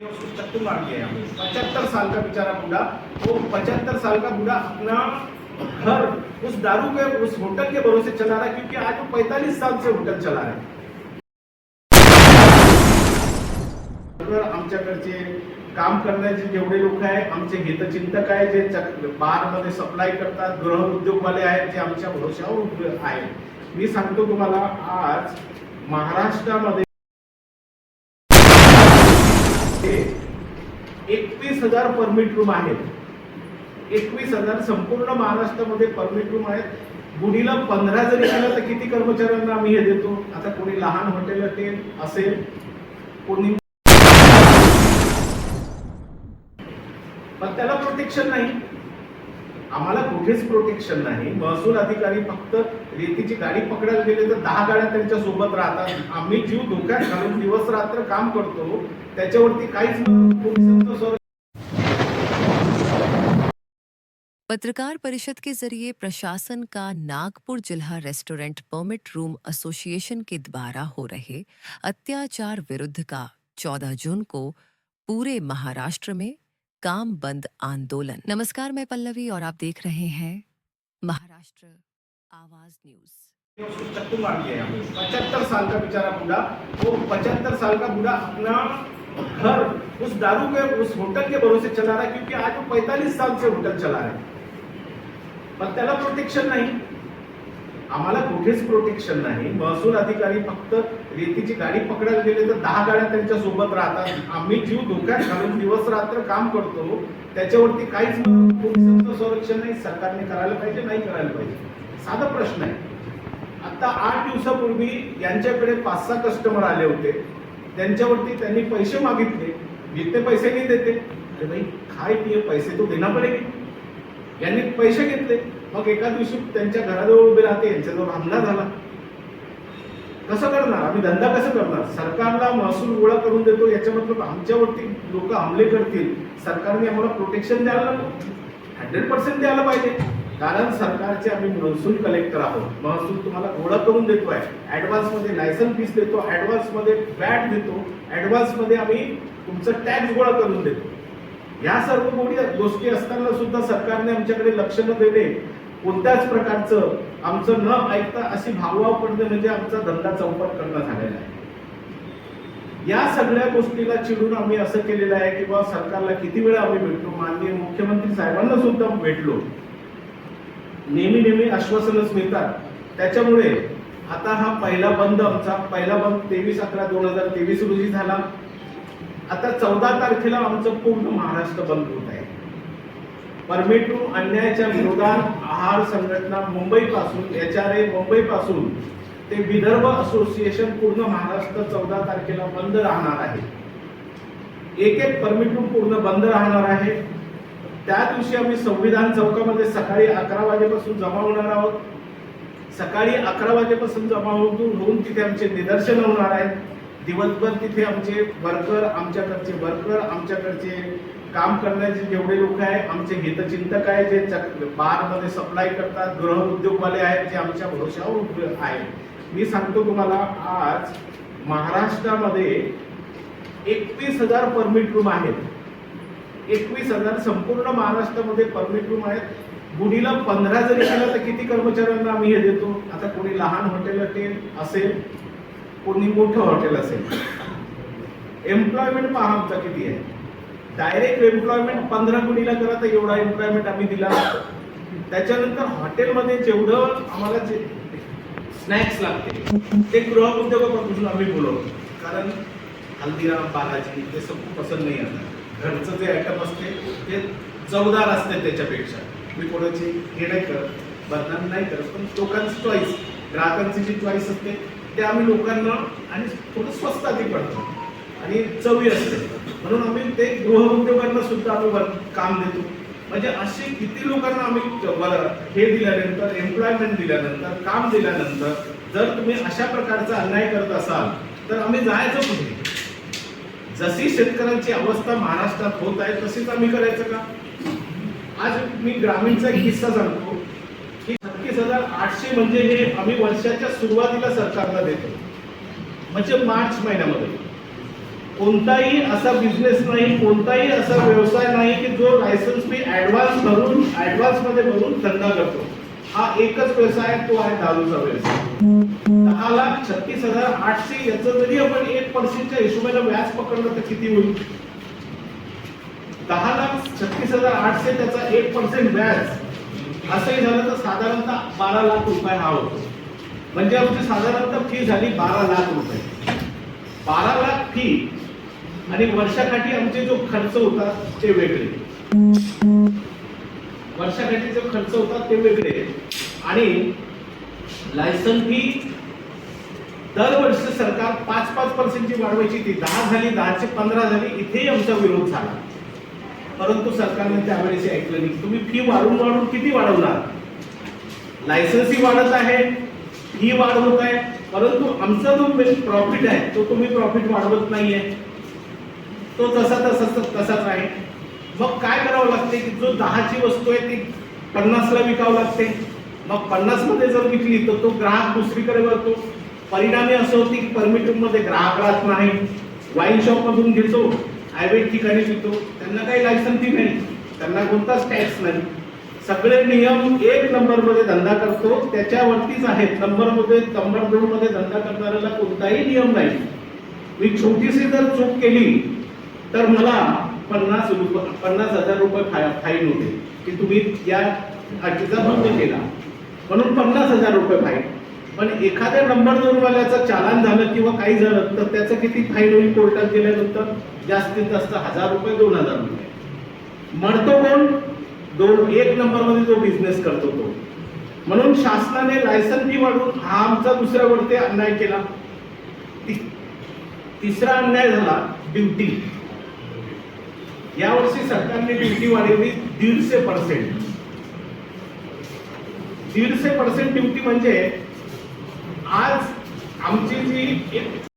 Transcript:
चक्कर मार दिया है पचहत्तर साल का बेचारा बूढ़ा वो पचहत्तर साल का बूढ़ा अपना घर उस दारू के उस होटल के भरोसे चला रहा है क्योंकि आज वो पैंतालीस साल से होटल चला रहा है। तर आमच्याकडचे काम करण्याचे जेवढे लोक आहे आमचे हितचिंतक आहे जे बारमध्ये सप्लाय करतात गृह उद्योगवाले आहेत जे आमच्या भरोशावर आहे आहेत. मी सांगतो तुम्हाला आज महाराष्ट्रामध्ये एकवीस हजार परमिट रूम आहेत. एकवीस हजार संपूर्ण महाराष्ट्रामध्ये परमिट रूम आहेत. गुढीला पंधरा जरी केलं तर किती कर्मचाऱ्यांना आम्ही हे देतो? आता कोणी लहान हॉटेल असेल असेल कोणी पण त्याला प्रोटेक्शन नाही. आम्हाला कुठेच प्रोटेक्शन नाही. महसूल अधिकारी फक्त रेतीची गाडी पकडायला गेले तर दहा गाड्या त्यांच्या सोबत राहतात. आम्ही जीव धोक्यात घालून दिवस रात्र काम करतो. त्याच्यावरती काहीच पत्रकार परिषद के ज़रिए प्रशासन का नागपुर जिला रेस्टोरेंट परमिट रूम एसोसिएशन के द्वारा हो रहे अत्याचार विरुद्ध का 14 जून को पूरे महाराष्ट्र में काम बंद आंदोलन। नमस्कार, मैं पल्लवी और आप देख रहे हैं महाराष्ट्र आवाज़ न्यूज़। चक्कू मार दिया पचहत्तर साल का बेचारा बूढ़ा, वो पचहत्तर साल का बूढ़ा अपना घर उस दारू के उस होटल के भरोसे चला रहा है, क्योंकि आज वो पैंतालीस साल से होटल चला रहा है। प्रोटेक्शन नाही। आम्हाला कुठेच प्रोटेक्शन नाही. महसूल अधिकारी फक्त रेतीची गाडी पकडायला गेले तर दहा गाड्या त्यांच्यासोबत राहतात. आम्ही जीव धोक्यात घालून दिवस रात्र काम करतो. त्याच्यावरती काहीच पोलिसांचं संरक्षण नाही. सरकारने करायला पाहिजे नाही करायला पाहिजे. साधा प्रश्न आहे. आता आठ दिवसापूर्वी यांच्याकडे पाच सहा कस्टमर आले होते. त्यांच्यावरती त्यांनी पैसे मागितले. जितने पैसे नाही देते? अरे भाई काय पिये पैसे तो देणार पडेल यांनी पैसे घेतले. मग एका दिवशी त्यांच्या घराजवळ उभे राहते यांच्याजवळ हमला झाला. कसं करणार? आम्ही धंदा कसं करणार? सरकारला महसूल गोळा करून देतो याच्या मतलब आमच्यावरती लोक हमले करतील. सरकारने आम्हाला प्रोटेक्शन द्यायला नको. हंड्रेड पर्सेंट द्यायला पाहिजे. कारण सरकारचे आम्ही महसूल कलेक्टर आहोत. महसूल तुम्हाला गोळा करून देतो आहे ऍडव्हान्समध्ये लायसन फीस देतो ऍडव्हान्समध्ये वॅट देतो ऍडव्हान्समध्ये आम्ही तुमचं टॅक्स गोळा करून देतो. या सर्व गोडी गोष्टी असताना सुद्धा सरकारने आमच्याकडे लक्ष न देणे कोणत्याच प्रकारचं आमचं न ऐकता अशी भावभाव पडणे म्हणजे आमचा धंदा चौपट करणं झालेला आहे. या सगळ्या गोष्टीला चिडून आम्ही असं केलेलं आहे की बा सरकारला किती वेळा आम्ही भेटलो माननीय मुख्यमंत्री साहेबांना सुद्धा भेटलो. नेहमी नेहमी आश्वासनच मिळतात. त्याच्यामुळे आता हा पहिला बंद आमचा. पहिला बंद तेवीस अकरा दोन हजार तेवीस रोजी झाला. आता चौदा तारखेला आमचं पूर्ण महाराष्ट्र बंद होत आहे. परमिट टू अन्यायाच्या विरोधात आहार संघटना मुंबईपासून एच आर ए मुंबईपासून ते विदर्भ असोसिएशन पूर्ण महाराष्ट्र चौदा तारखेला बंद राहणार आहे. एक एक परमिट रूम पूर्ण बंद राहणार आहे. त्या दिवशी आम्ही संविधान चौकामध्ये सकाळी अकरा वाजेपासून जमा होणार आहोत. सकाळी अकरा वाजेपासून जमा होऊन होऊन तिथे आमचे निदर्शन होणार आहेत दिवसभर तिथे आमचे वर्कर आमच्याकडचे वर्कर आमच्याकडचे काम करण्याचे जेवढे लोक आहे आमचे हितचिंतक आहे जे बारमध्ये सप्लाय करतात गृह उद्योगवाले आहेत जे आमच्या भरोशावर उभे आहेत. मी सांगतो तुम्हाला आज महाराष्ट्रामध्ये एकवीस हजार परमिट रूम आहेत. एकवीस हजार संपूर्ण महाराष्ट्रामध्ये परमिट रूम आहेत. गुढीला पंधरा जरी केलं तर किती कर्मचाऱ्यांना आम्ही हे देतो? आता कोणी लहान हॉटेल असेल असेल कोणी मोठं हॉटेल असेल. एम्प्लॉयमेंट पहा आमचा किती आहे. डायरेक्ट एम्प्लॉयमेंट पंधरा गुणीला करा तर एवढा एम्प्लॉयमेंट आम्ही दिला. त्याच्यानंतर हॉटेलमध्ये जेवढं आम्हाला जे स्नॅक्स लागते ते गृह उद्योगापासून आम्ही बोलवतो. कारण हल्दीराम बालाजी ते सब पसंत नाही आता. घरचं जे आयटम असते ते चवदार असते त्याच्यापेक्षा. मी कोणाची हे नाही करत बदनाम नाही करत पण लोकांची चॉईस ग्राहकांची जी चॉईस असते ते आम्ही लोकांना आणि थोडं स्वस्ताती पडतो. आणि चवी असते. म्हणून आम्ही ते गृहउद्योगांना सुद्धा आम्ही काम देतो. म्हणजे असे किती लोकांना आम्ही हे दिल्यानंतर एम्प्लॉयमेंट दिल्यानंतर काम दिल्यानंतर जर तुम्ही अशा प्रकारचा अन्याय करत असाल तर आम्ही जायचं कुठे? जशी शेतकऱ्यांची अवस्था महाराष्ट्रात होत आहे तशीच आम्ही करायचं का? आज मी ग्रामीणचा एक किस्सा सांगतो. की छत्तीस हजार आठशे म्हणजे हे आम्ही वर्षाच्या सुरुवातीला सरकारला देतो. म्हणजे मार्च महिन्यामध्ये. कोणताही असा बिझनेस नाही कोणताही असा व्यवसाय नाही की जो लायसन्स मी ॲडव्हान्स भरून ॲडव्हान्समध्ये भरून धंदा करतो. हा एकच व्यवसाय आहे, तो आहे दारूचा व्यवसाय दहा लाख छत्तीस हजार आठशे याचं जरी आपण एक पर्सेंटच्या हिशोबाने व्याज पकडलं तर किती होईल? दहा लाख छत्तीस हजार आठशे त्याचा एक पर्सेंट व्याज. असंही झालं तर साधारणतः बारा लाख रुपये हा होतो. म्हणजे आमची साधारणतः फी झाली बारा लाख रुपये. बारा लाख फी आणि वर्षाकाठी आमचे जो खर्च होता ते वेगळे. वर्षाकाठी जो खर्च होता ते वेगळे. आणि लायसन फी दरवर्षी सरकार पाच पाच पर्सेंटची वाढवायची ती दहा झाली दहाचे पंधरा झाली इथेही आमचा विरोध झाला. परंतु सरकारने त्यावेळेस ऐकलं नाही. तुम्ही फी वाढून वाढून किती वाढवणार लायसन्सही वाढत आहे फी वाढ होत आहे. परंतु आमचा जो प्रॉफिट आहे तो तुम्ही प्रॉफिट वाढवत नाहीये. तो तसा तसा तसाच आहे. मग काय करावं लागते की जो दहाची वस्तू आहे ती पन्नासला विकावं लागते? मग पन्नासमध्ये जर विकली तर तो ग्राहक दुसरीकडे वळतो. परिणामी असं होते की परमिट ग्राहक राहत नाही. वाईन शॉपमधून घेतो हायवेट ठिकाणी विकतो. त्यांना काही लायसन नाही. त्यांना कोणताच टॅक्स नाही. सगळे नियम एक नंबरमध्ये धंदा करतो. त्याच्यावरतीच आहेत. नंबरमध्ये नंबर दोनमध्ये धंदा करणाऱ्याला कोणताही नियम नाही. मी छोटीशी जर चूक केली तर मला पन्नास रुपये पन्नास हजार रुपये फाय- फाईन होते. की तुम्ही या अटीचा भंग केला. म्हणून पन्नास हजार रुपये फाईन. पण एखाद्या नंबर दोन वाल्याचं चालान झालं किंवा काही झालं तर त्याचं किती फाईन होईल कोर्टात गेल्यानंतर? जास्तीत जास्त हजार रुपये दोन हजार रुपये. म्हणतो कोण? दोन एक नंबरमध्ये जो बिझनेस करतो तो. म्हणून शासनाने लायसन फी वाढवून हा आमचा दुसऱ्या वरती अन्याय केला. ती तिसरा अन्याय झाला ड्युटी यावर्षी सरकारने ड्युटी वाढवली दीडशे पर्सेंट दीडशे पर्सेंट ड्युटी म्हणजे आज आमची जी एक